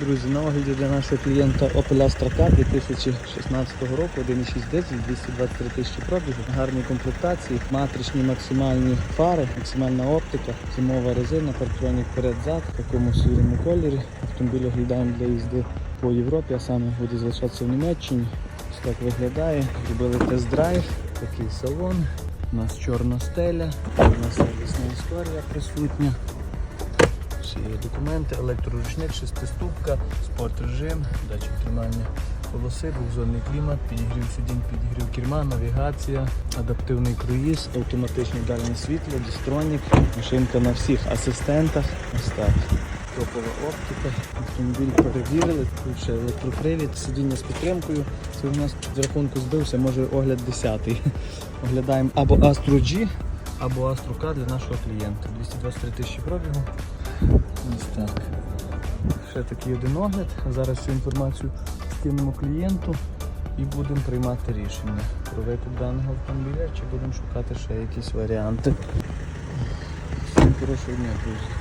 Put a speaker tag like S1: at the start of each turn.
S1: Друзі, на огляді для нашого клієнта Opel Astra K 2016 року, 1.6 дизель, 223 тисячі пробігів, гарні комплектації, матричні максимальні фари, максимальна оптика, зимова резина, парктронік вперед-зад, в такому сірому кольорі. Автомобіль оглядаємо для їзди по Європі, а саме буде залишатися в Німеччині. Ось так виглядає. Зробили тест-драйв, такий салон. У нас чорна стеля, у нас сервісна історія присутня. Документи, електроручник, шестиступка, спорт режим, датчик тримання полоси, двохзонний клімат, підігрів сидінь, підігрів керма, навігація, адаптивний круїз, автоматичне дальнє світло, дістронік, машинка на всіх асистентах. Ось так. Топова оптика, автомобіль перевірили, тут ще електропривід, сидіння з підтримкою. Це у нас з рахунку збився, може огляд 10-й. Оглядаємо або Astro G, або Astro K для нашого клієнта. 223 тисячі пробігу. Ось так. Ще такий один огляд. Зараз всю інформацію скинемо клієнту і будемо приймати рішення про викуп даного автомобіля чи будемо шукати ще якісь варіанти. Всім хорошого дня, друзі.